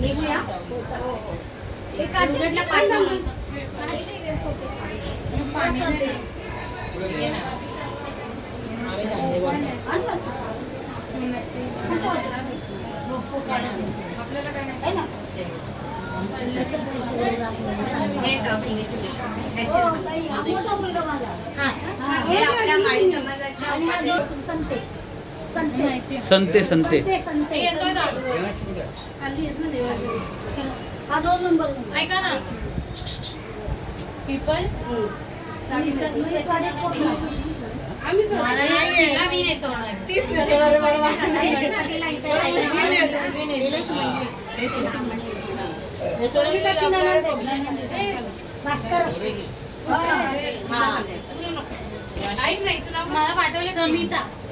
निघूया. हे आपल्या माळी समाजाच्या संते संते हा ऐका ना पीपल. मला पाठवले समिता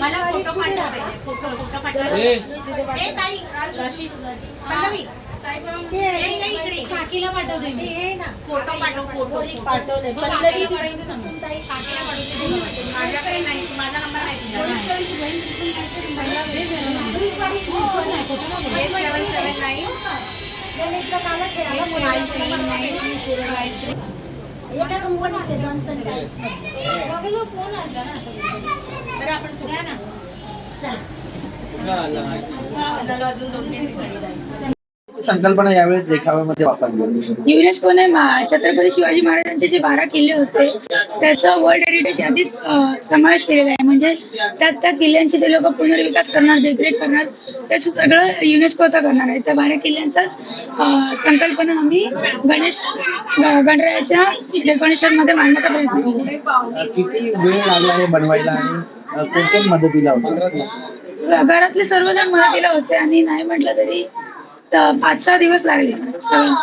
मला फोटो पाठवा फोटो फोटो पाठवा. ए. ए ताई. पल्लवी. ये ये इकडे. काकीला पाठवते मी. ये ना. फोटो पाठव फोटो पाठवले मग काकीला पाठवते ना. मग. काकीला पाठवते. तुला पाठवते. माझ्याकडे नाही. माझा नंबर नाही तुझ्याकडे. दे जरा number. फोन नाही, खोटं नको बोलू. एट सेवन सेवन नाईन एका जॉन्सन ना. संकल्पना यावेळेस देखाव्यामध्ये वापरली. युनेस्कोने छत्रपती शिवाजी महाराजांचे जे बारा किल्ले होते त्याचा वर्ल्ड हेरिटेज यादीत समावेश केलेला आहे. म्हणजे त्यात त्या किल्ल्यांची ते लोक पुनर्विकास करणार देखरेख करणार त्याचं सगळं युनेस्को आता करणार आहे. त्या बारा किल्ल्यांचाच संकल्पना आम्ही गणेश गणरायाच्या डेकोरेशनमध्ये मांडण्याचा प्रयत्न केला आहे. किती वेळ लागला हे बनवायला आणि कोण कोण मदतीला होतं? घरातले सर्वजण मदतीला होते आणि नाही म्हटलं तरी पाच सहा दिवस लागले. सगळं.